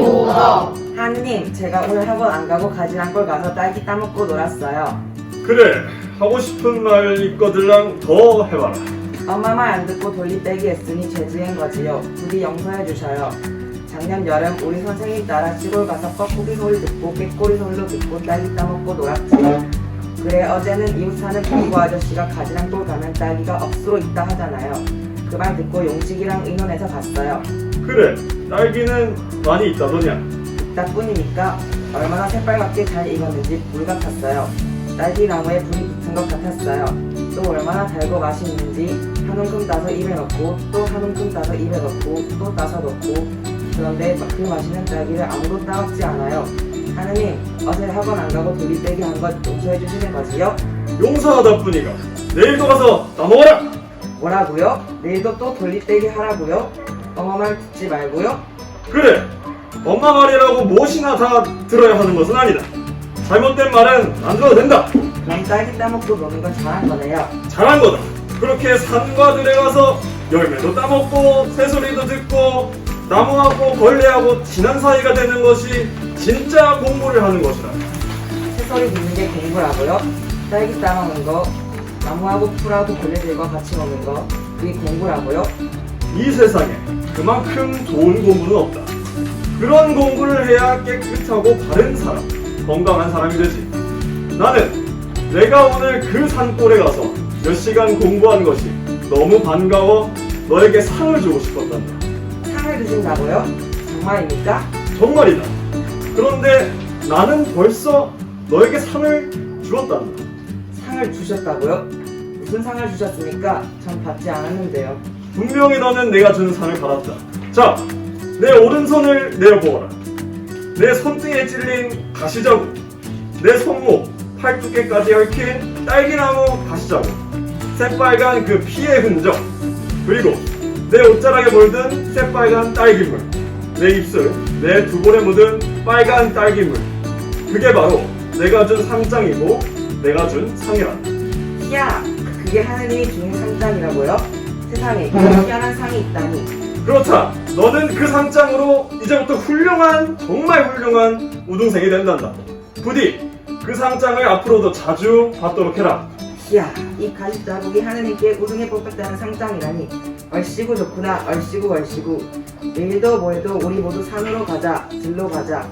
오더. 하느님, 제가 오늘 학원 안 가고 가지랑골 가서 딸기 따먹고 놀았어요. 그래 하고 싶은 말 있거들랑 더 해봐라 엄마 말 안 듣고 돌리빼기 했으니 죄지은 거지요. 부디 용서해 주셔요. 작년 여름 우리 선생님 따라 시골 가서 뻐꾸기 소리 듣고 꾀꼬리 소리도 듣고 딸기 따먹고 놀았지요. 그래 어제는 이웃 사는 공부 아저씨가 가지랑골 가면 딸기가 억수로 있다 하잖아요. 그말 듣고 용식이랑 의논해서 갔어요. 그래 딸기는 많이 있다더냐 이따뿐이니까 얼마나 새빨갛게 잘 익었는지 불 같았어요. 딸기 나무에 불이 붙은 것 같았어요. 또 얼마나 달고 맛있는지 한 움큼 따서 입에 넣고 또 한 움큼 따서 입에 넣고 또 따서 넣고 그런데 그 맛있는 딸기를 아무도 따먹지 않아요. 하느님 어제 학원 안 가고 돌리빼기 한 것 용서해 주시는 거지요? 용서하다 뿐이가 내일도 가서 따먹어라 뭐라고요? 내일도 또 돌리빼기 하라고요? 엄마 말 듣지 말고요? 그래 엄마 말이라고 무엇이나 다 들어야 하는 것은 아니다 잘못된 말은 안 들어도 된다 그럼 딸기 따먹고 노는 건 잘한 거네요. 잘한 거다 그렇게 산과 들에 가서 열매도 따먹고 새소리도 듣고 나무하고 벌레하고 친한 사이가 되는 것이 진짜 공부를 하는 것이다 새소리 듣는 게 공부라고요? 딸기 따먹는 거, 나무하고 풀하고 벌레들과 같이 먹는 거, 그게 공부라고요? 이 세상에 그만큼 좋은 공부는 없다. 그런 공부를 해야 깨끗하고 바른 사람, 건강한 사람이 되지. 나는 내가 오늘 그 산골에 가서 몇 시간 공부한 것이 너무 반가워 너에게 상을 주고 싶었단다. 상을 주신다고요? 정말입니까? 정말이다. 그런데 나는 벌써 너에게 상을 주었단다. 상을 주셨다고요? 무슨 상을 주셨습니까? 전 받지 않았는데요. 분명히 너는 내가 주는 상을 받았다. 자, 내 오른손을 내려보아라. 내 손등에 찔린 가시자국, 내 손목, 팔두께까지 얽힌 딸기나무 가시자국, 새빨간 그 피의 흔적, 그리고 내 옷자락에 물든 새빨간 딸기물, 내 입술, 내 두볼에 묻은 빨간 딸기물. 그게 바로 내가 준 상장이고 내가 준 상이란다. 희야, 그게 하느님이 주는 상장이라고요? 세상에 이런 희한한 상이 있다니. 그렇다. 너는 그 상장으로 이제부터 훌륭한, 정말 훌륭한 우등생이 된단다. 부디 그 상장을 앞으로도 자주 받도록 해라. 희야, 이 가시 자국이 하느님께 우승에 뽑혔다는 상장이라니. 얼씨구 좋구나, 얼씨구 얼씨구. 내일도 모레도 우리 모두 산으로 가자, 들로 가자.